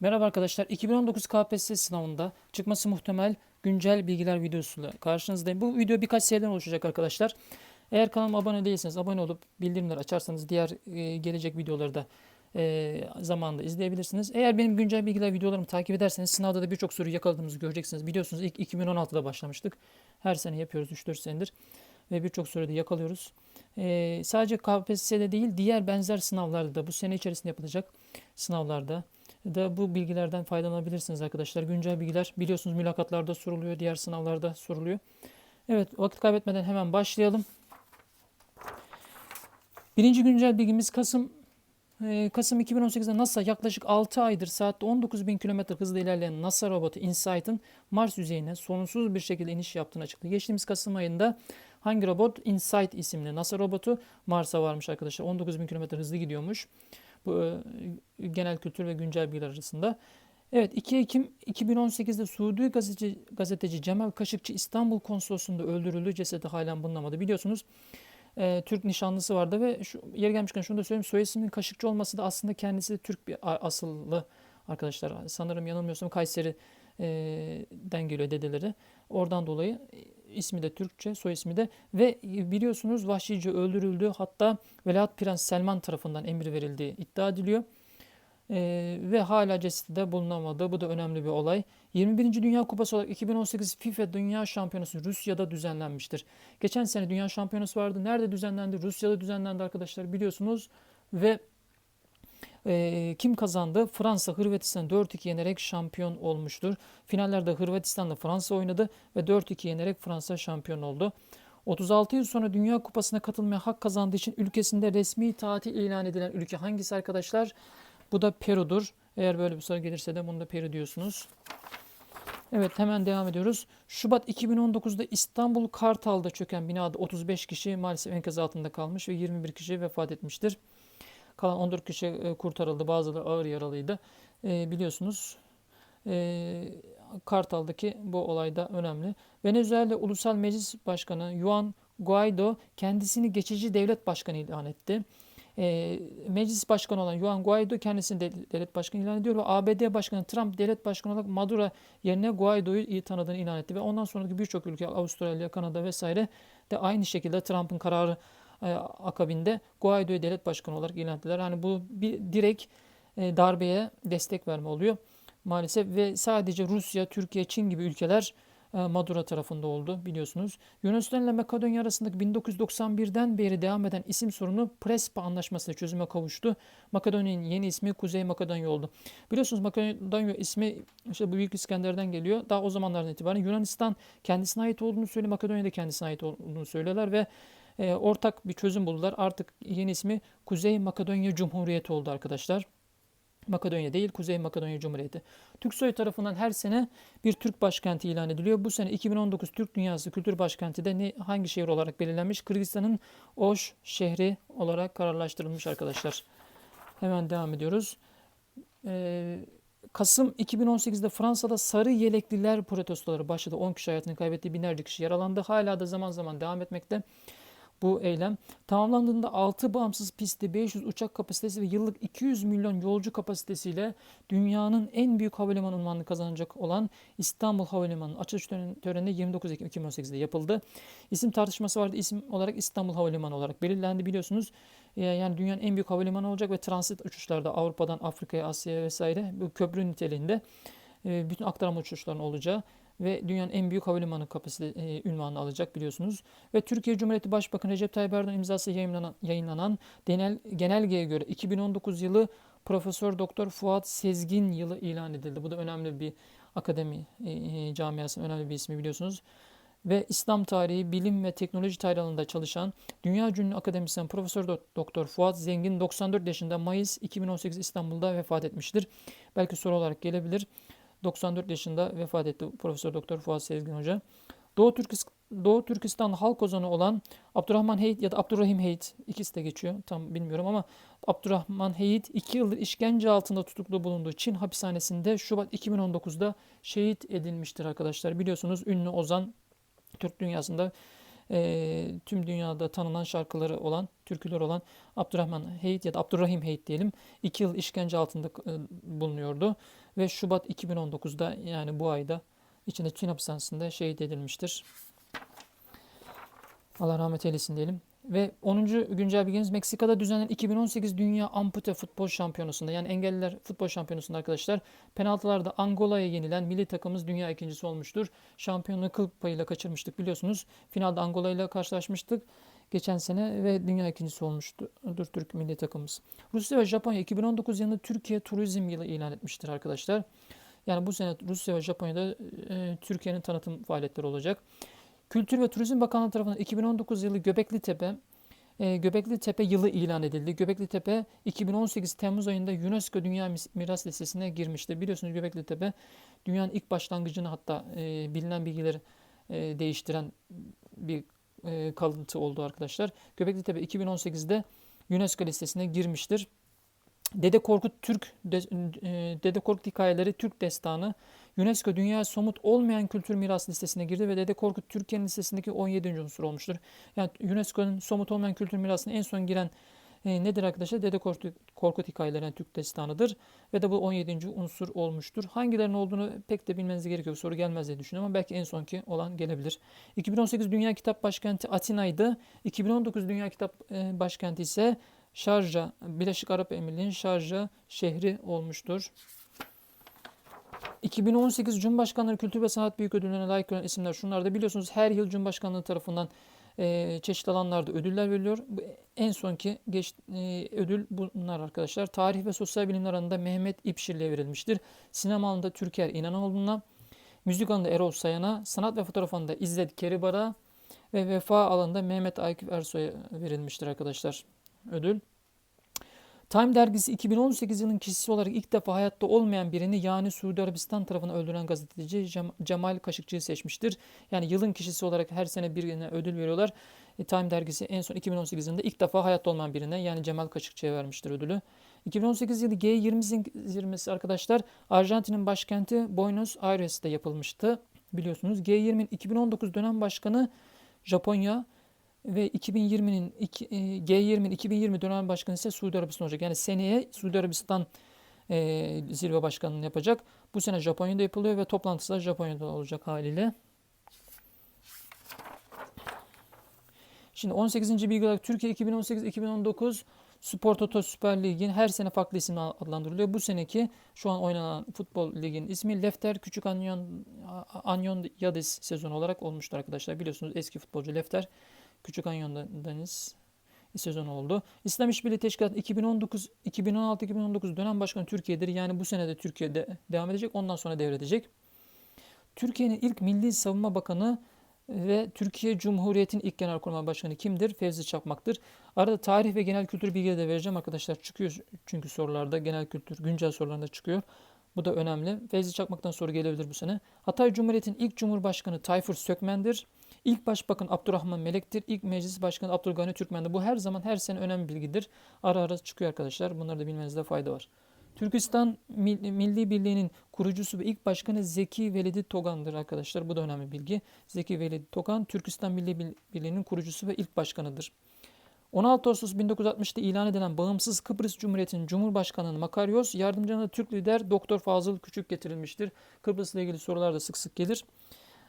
Merhaba arkadaşlar. 2019 KPSS sınavında çıkması muhtemel güncel bilgiler videosuyla karşınızdayım. Bu video birkaç seriden oluşacak arkadaşlar. Eğer kanalıma abone değilseniz abone olup bildirimleri açarsanız diğer e, gelecek videoları da e, zamanında izleyebilirsiniz. Eğer benim güncel bilgiler videolarımı takip ederseniz sınavda da birçok soruyu yakaladığımızı göreceksiniz. Biliyorsunuz ilk 2016'da başlamıştık. Her sene yapıyoruz 3-4 senedir ve birçok soruyu da yakalıyoruz. E, sadece KPSS'de değil diğer benzer sınavlarda da bu sene içerisinde yapılacak sınavlarda da bu bilgilerden faydalanabilirsiniz arkadaşlar. Güncel bilgiler biliyorsunuz mülakatlarda soruluyor, diğer sınavlarda soruluyor. Evet, vakit kaybetmeden hemen başlayalım. Birinci güncel bilgimiz Kasım e, Kasım 2018'de NASA yaklaşık 6 aydır saatte 19.000 km hızla ilerleyen NASA robotu InSight'ın Mars yüzeyine sorunsuz bir şekilde iniş yaptığını açıkladı. Geçtiğimiz Kasım ayında hangi robot? InSight isimli NASA robotu Mars'a varmış arkadaşlar. 19.000 km hızlı gidiyormuş. Bu e, genel kültür ve güncel bilgiler arasında. Evet 2 Ekim 2018'de Suudi gazeteci, gazeteci Cemal Kaşıkçı İstanbul konsolosluğunda öldürüldü. Cesedi halen bulunamadı. Biliyorsunuz e, Türk nişanlısı vardı ve şu, yeri gelmişken şunu da söyleyeyim. Soy Kaşıkçı olması da aslında kendisi Türk bir asıllı arkadaşlar. Sanırım yanılmıyorsam Kayseri'den geliyor dedeleri. Oradan dolayı ismi de Türkçe, soy ismi de ve biliyorsunuz vahşice öldürüldü. Hatta Veliaht Prens Selman tarafından emir verildiği iddia ediliyor. Ee, ve hala cesedi de bulunamadı. Bu da önemli bir olay. 21. Dünya Kupası olarak 2018 FIFA Dünya Şampiyonası Rusya'da düzenlenmiştir. Geçen sene Dünya Şampiyonası vardı. Nerede düzenlendi? Rusya'da düzenlendi arkadaşlar biliyorsunuz. Ve e, kim kazandı? Fransa Hırvatistan 4-2 yenerek şampiyon olmuştur. Finallerde Hırvatistan'la Fransa oynadı ve 4-2 yenerek Fransa şampiyon oldu. 36 yıl sonra Dünya Kupası'na katılmaya hak kazandığı için ülkesinde resmi tatil ilan edilen ülke hangisi arkadaşlar? Bu da Peru'dur. Eğer böyle bir soru gelirse de bunu da Peru diyorsunuz. Evet hemen devam ediyoruz. Şubat 2019'da İstanbul Kartal'da çöken binada 35 kişi maalesef enkaz altında kalmış ve 21 kişi vefat etmiştir. Kalan 14 kişi e, kurtarıldı. Bazıları ağır yaralıydı. E, biliyorsunuz e, Kartal'daki bu olayda önemli. Venezuela Ulusal Meclis Başkanı Juan Guaido kendisini geçici devlet başkanı ilan etti. E, meclis başkanı olan Juan Guaido kendisini de, devlet başkanı ilan ediyor ve ABD Başkanı Trump devlet başkanı olarak Maduro yerine Guaido'yu iyi tanıdığını ilan etti ve ondan sonraki birçok ülke Avustralya, Kanada vesaire de aynı şekilde Trump'ın kararı akabinde Guaido'yu devlet başkanı olarak ilan ettiler. Yani bu bir direkt e, darbeye destek verme oluyor maalesef ve sadece Rusya, Türkiye, Çin gibi ülkeler e, Maduro tarafında oldu biliyorsunuz. Yunanistan ile Makedonya arasındaki 1991'den beri devam eden isim sorunu Prespa Anlaşması çözüme kavuştu. Makedonya'nın yeni ismi Kuzey Makedonya oldu. Biliyorsunuz Makedonya ismi işte bu Büyük İskender'den geliyor. Daha o zamanlardan itibaren Yunanistan kendisine ait olduğunu söylüyor. Makedonya da kendisine ait olduğunu söylüyorlar ve e, ortak bir çözüm buldular. Artık yeni ismi Kuzey Makedonya Cumhuriyeti oldu arkadaşlar. Makedonya değil, Kuzey Makedonya Cumhuriyeti. Türksoy tarafından her sene bir Türk başkenti ilan ediliyor. Bu sene 2019 Türk Dünyası Kültür Başkenti de ne, hangi şehir olarak belirlenmiş? Kırgızistan'ın Oş şehri olarak kararlaştırılmış arkadaşlar. Hemen devam ediyoruz. Ee, Kasım 2018'de Fransa'da sarı yelekliler protestoları başladı. 10 kişi hayatını kaybettiği binlerce kişi yaralandı. Hala da zaman zaman devam etmekte bu eylem. Tamamlandığında 6 bağımsız pisti, 500 uçak kapasitesi ve yıllık 200 milyon yolcu kapasitesiyle dünyanın en büyük havalimanı unvanını kazanacak olan İstanbul Havalimanı'nın açılış töreni 29 Ekim 2018'de yapıldı. İsim tartışması vardı. İsim olarak İstanbul Havalimanı olarak belirlendi biliyorsunuz. Yani dünyanın en büyük havalimanı olacak ve transit uçuşlarda Avrupa'dan Afrika'ya, Asya'ya vesaire bu köprü niteliğinde bütün aktarma uçuşlarının olacağı ve dünyanın en büyük havalimanı kapasite e, ünvanını alacak biliyorsunuz. Ve Türkiye Cumhuriyeti Başbakanı Recep Tayyip Erdoğan imzası yayınlanan, yayınlanan genel, genelgeye göre 2019 yılı Profesör Doktor Fuat Sezgin yılı ilan edildi. Bu da önemli bir akademi e, e, camiasının önemli bir ismi biliyorsunuz. Ve İslam tarihi, bilim ve teknoloji tarihi alanında çalışan dünya ünlü akademisyen Profesör Doktor Fuat Zengin 94 yaşında Mayıs 2018 İstanbul'da vefat etmiştir. Belki soru olarak gelebilir. 94 yaşında vefat etti Profesör Doktor Fuat Sezgin Hoca. Doğu, Türkistan, Doğu Türkistan halk ozanı olan Abdurrahman Heyit ya da Abdurrahim Heyit ikisi de geçiyor tam bilmiyorum ama Abdurrahman Heyit 2 yıldır işkence altında tutuklu bulunduğu Çin hapishanesinde Şubat 2019'da şehit edilmiştir arkadaşlar. Biliyorsunuz ünlü ozan Türk dünyasında e, tüm dünyada tanınan şarkıları olan, türküler olan Abdurrahman Heyit ya da Abdurrahim Heyit diyelim 2 yıl işkence altında e, bulunuyordu ve Şubat 2019'da yani bu ayda içinde Çin hapishanesinde şehit edilmiştir. Allah rahmet eylesin diyelim. Ve 10. güncel bilginiz Meksika'da düzenlenen 2018 Dünya Ampute Futbol Şampiyonası'nda yani engelliler futbol şampiyonasında arkadaşlar penaltılarda Angola'ya yenilen milli takımımız dünya ikincisi olmuştur. Şampiyonluğu kıl payıyla kaçırmıştık biliyorsunuz. Finalde Angola ile karşılaşmıştık geçen sene ve dünya ikincisi olmuştur Türk milli takımımız. Rusya ve Japonya 2019 yılında Türkiye Turizm Yılı ilan etmiştir arkadaşlar. Yani bu sene Rusya ve Japonya'da e, Türkiye'nin tanıtım faaliyetleri olacak. Kültür ve Turizm Bakanlığı tarafından 2019 yılı Göbekli Tepe e, Göbekli Tepe yılı ilan edildi. Göbekli Tepe 2018 Temmuz ayında UNESCO Dünya Miras Listesi'ne girmişti. Biliyorsunuz Göbekli Tepe dünyanın ilk başlangıcını hatta e, bilinen bilgileri e, değiştiren bir e, kalıntı oldu arkadaşlar. Göbekli Tepe 2018'de UNESCO listesine girmiştir. Dede Korkut Türk e, Dede Korkut hikayeleri Türk destanı UNESCO Dünya Somut Olmayan Kültür Miras listesine girdi ve Dede Korkut Türkiye'nin listesindeki 17. unsur olmuştur. Yani UNESCO'nun somut olmayan kültür mirasına en son giren e, nedir arkadaşlar? Dede Korkut, Korkut hikayeleri yani Türk destanıdır ve de bu 17. unsur olmuştur. Hangilerinin olduğunu pek de bilmeniz gerekiyor. Soru gelmez diye düşünüyorum ama belki en sonki olan gelebilir. 2018 Dünya Kitap Başkenti Atina'ydı. 2019 Dünya Kitap e, Başkenti ise Şarja, Birleşik Arap Emirliği'nin Şarja şehri olmuştur. 2018 Cumhurbaşkanlığı Kültür ve Sanat Büyük Ödüllerine layık olan isimler şunlar da biliyorsunuz her yıl Cumhurbaşkanlığı tarafından e, çeşitli alanlarda ödüller veriliyor. En sonki geç, ödül bunlar arkadaşlar. Tarih ve Sosyal Bilimler alanında Mehmet İpşirli'ye verilmiştir. Sinema alanında Türker İnanoğlu'na, müzik alanında Erol Sayan'a, sanat ve fotoğraf alanında İzzet Keribar'a ve vefa alanında Mehmet Akif Ersoy'a verilmiştir arkadaşlar ödül. Time dergisi 2018 yılının kişisi olarak ilk defa hayatta olmayan birini yani Suudi Arabistan tarafından öldürülen gazeteci Cemal Kaşıkçı'yı seçmiştir. Yani yılın kişisi olarak her sene birine ödül veriyorlar. E, Time dergisi en son 2018 yılında ilk defa hayatta olmayan birine yani Cemal Kaşıkçı'ya vermiştir ödülü. 2018 yılı G20 zirvesi arkadaşlar Arjantin'in başkenti Buenos Aires'te yapılmıştı. Biliyorsunuz G20'nin 2019 dönem başkanı Japonya, ve 2020'nin G20'nin 2020 dönem başkanı ise Suudi Arabistan olacak. Yani seneye Suudi Arabistan e, zirve başkanını yapacak. Bu sene Japonya'da yapılıyor ve toplantısı da Japonya'da olacak haliyle. Şimdi 18. bilgi olarak Türkiye 2018-2019 Spor Toto Süper Lig'in her sene farklı isimle adlandırılıyor. Bu seneki şu an oynanan futbol liginin ismi Lefter Küçük Anyon, Anyon Yadis sezonu olarak olmuştur arkadaşlar. Biliyorsunuz eski futbolcu Lefter Küçük Anyon'da Deniz sezon oldu. İslam İşbirliği Teşkilatı 2019 2016-2019 dönem başkanı Türkiye'dir. Yani bu sene de Türkiye'de devam edecek. Ondan sonra devredecek. Türkiye'nin ilk Milli Savunma Bakanı ve Türkiye Cumhuriyeti'nin ilk Genelkurmay Başkanı kimdir? Fevzi Çakmak'tır. Arada tarih ve genel kültür bilgileri de vereceğim arkadaşlar. Çıkıyor çünkü sorularda genel kültür, güncel sorularında çıkıyor. Bu da önemli. Fevzi Çakmak'tan soru gelebilir bu sene. Hatay Cumhuriyeti'nin ilk Cumhurbaşkanı Tayfur Sökmen'dir. İlk Başbakan Abdurrahman Melek'tir. İlk Meclis Başkanı Abdülgani Türkmen'dir. Bu her zaman her sene önemli bilgidir. Ara ara çıkıyor arkadaşlar. Bunları da bilmenizde fayda var. Türkistan Milli Birliği'nin kurucusu ve ilk başkanı Zeki Velidi Togan'dır arkadaşlar. Bu da önemli bilgi. Zeki Velidi Togan, Türkistan Milli Birliği'nin kurucusu ve ilk başkanıdır. 16 Ağustos 1960'da ilan edilen bağımsız Kıbrıs Cumhuriyeti'nin Cumhurbaşkanı Makaryos, yardımcına Türk lider Doktor Fazıl Küçük getirilmiştir. Kıbrıs'la ilgili sorular da sık sık gelir.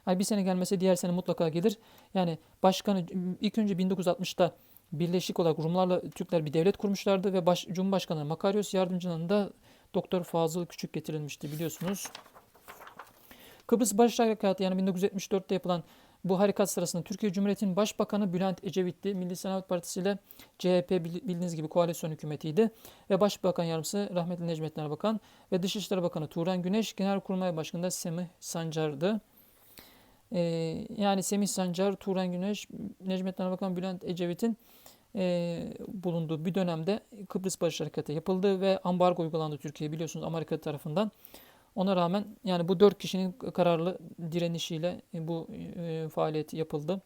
Yani bir sene gelmese diğer sene mutlaka gelir. Yani başkanı ilk önce 1960'ta birleşik olarak Rumlarla Türkler bir devlet kurmuşlardı ve baş, Cumhurbaşkanı Makaryos yardımcının da Doktor Fazıl Küçük getirilmişti biliyorsunuz. Kıbrıs Barış Harekatı yani 1974'te yapılan bu harekat sırasında Türkiye Cumhuriyeti'nin Başbakanı Bülent Ecevit'ti. Milli Sanat Partisi ile CHP bildiğiniz gibi koalisyon hükümetiydi. Ve Başbakan Yardımcısı rahmetli Necmettin Erbakan ve Dışişleri Bakanı Turan Güneş, Genelkurmay Başkanı da Semih Sancar'dı. Ee, yani Semih Sancar, Turan Güneş, Necmettin Erbakan, Bülent Ecevit'in e, bulunduğu bir dönemde Kıbrıs Barış Harekatı yapıldı ve ambargo uygulandı Türkiye biliyorsunuz Amerika tarafından. Ona rağmen yani bu dört kişinin kararlı direnişiyle bu e, faaliyet yapıldı.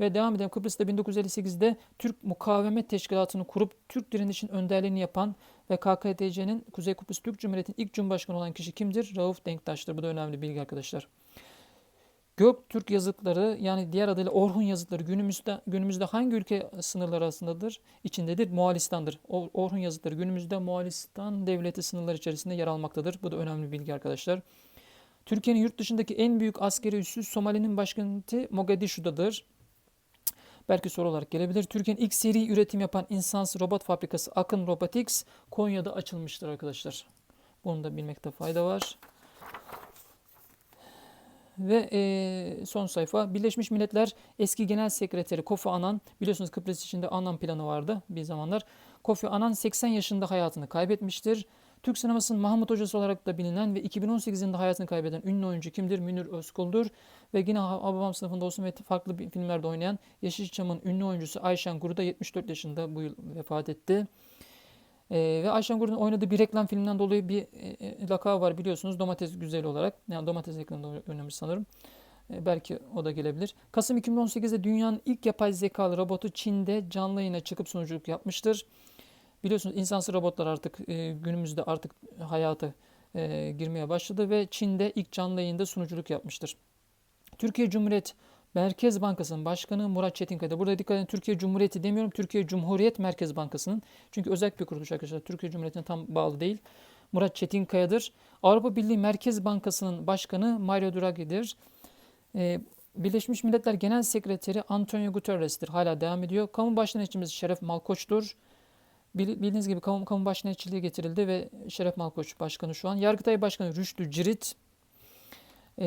Ve devam edelim. Kıbrıs'ta 1958'de Türk Mukavemet Teşkilatı'nı kurup Türk direnişin önderliğini yapan ve KKTC'nin Kuzey Kıbrıs Türk Cumhuriyeti'nin ilk cumhurbaşkanı olan kişi kimdir? Rauf Denktaş'tır. Bu da önemli bilgi arkadaşlar. Göktürk yazıtları yani diğer adıyla Orhun yazıtları günümüzde günümüzde hangi ülke sınırları arasındadır? İçindedir. Moğolistan'dır. Orhun yazıtları günümüzde Moğolistan devleti sınırları içerisinde yer almaktadır. Bu da önemli bir bilgi arkadaşlar. Türkiye'nin yurt dışındaki en büyük askeri üssü Somali'nin başkenti Mogadishu'dadır. Belki soru olarak gelebilir. Türkiye'nin ilk seri üretim yapan insansız robot fabrikası Akın Robotics Konya'da açılmıştır arkadaşlar. Bunu da bilmekte fayda var. Ve eee, son sayfa Birleşmiş Milletler eski Genel Sekreteri Kofi Annan biliyorsunuz Kıbrıs içinde Annan planı vardı bir zamanlar. Kofi Annan 80 yaşında hayatını kaybetmiştir. Türk sinemasının Mahmut hocası olarak da bilinen ve 2018 yılında hayatını kaybeden ünlü oyuncu kimdir? Münir Özkul'dur. Ve yine Hababam sınıfında olsun ve farklı bir filmlerde oynayan Yeşilçam'ın ünlü oyuncusu Ayşen Guru da 74 yaşında bu yıl vefat etti. Ee, ve Ayşen Guru'nun oynadığı bir reklam filminden dolayı bir e, e, lakabı var biliyorsunuz domates güzeli olarak. Yani domates reklamında oynamış sanırım. E, belki o da gelebilir. Kasım 2018'de dünyanın ilk yapay zekalı robotu Çin'de canlı yayına çıkıp sunuculuk yapmıştır. Biliyorsunuz insansız robotlar artık e, günümüzde artık hayata e, girmeye başladı ve Çin'de ilk canlı yayında sunuculuk yapmıştır. Türkiye Cumhuriyet Merkez Bankası'nın başkanı Murat Çetinkaya. Burada dikkat edin Türkiye Cumhuriyeti demiyorum. Türkiye Cumhuriyet Merkez Bankası'nın. Çünkü özel bir kuruluş arkadaşlar. Türkiye Cumhuriyeti'ne tam bağlı değil. Murat Çetinkaya'dır. Avrupa Birliği Merkez Bankası'nın başkanı Mario Draghi'dir. Ee, Birleşmiş Milletler Genel Sekreteri Antonio Guterres'tir. Hala devam ediyor. Kamu Başdenetçimiz Şeref Malkoç'tur. Bil- Bildiğiniz gibi kamu, kamu başdenetçiliği getirildi ve Şeref Malkoç başkanı şu an. Yargıtay Başkanı Rüştü Cirit. Ee,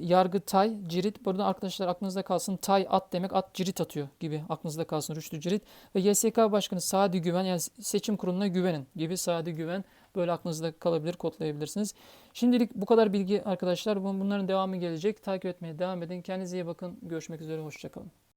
Yargıtay, Cirit. Burada arkadaşlar aklınızda kalsın. Tay at demek at cirit atıyor gibi aklınızda kalsın Rüştü Cirit. Ve YSK Başkanı Sadi Güven yani seçim kuruluna güvenin gibi Sadi Güven böyle aklınızda kalabilir kodlayabilirsiniz. Şimdilik bu kadar bilgi arkadaşlar. Bun- Bunların devamı gelecek. Takip etmeye devam edin. Kendinize iyi bakın. Görüşmek üzere. Hoşçakalın.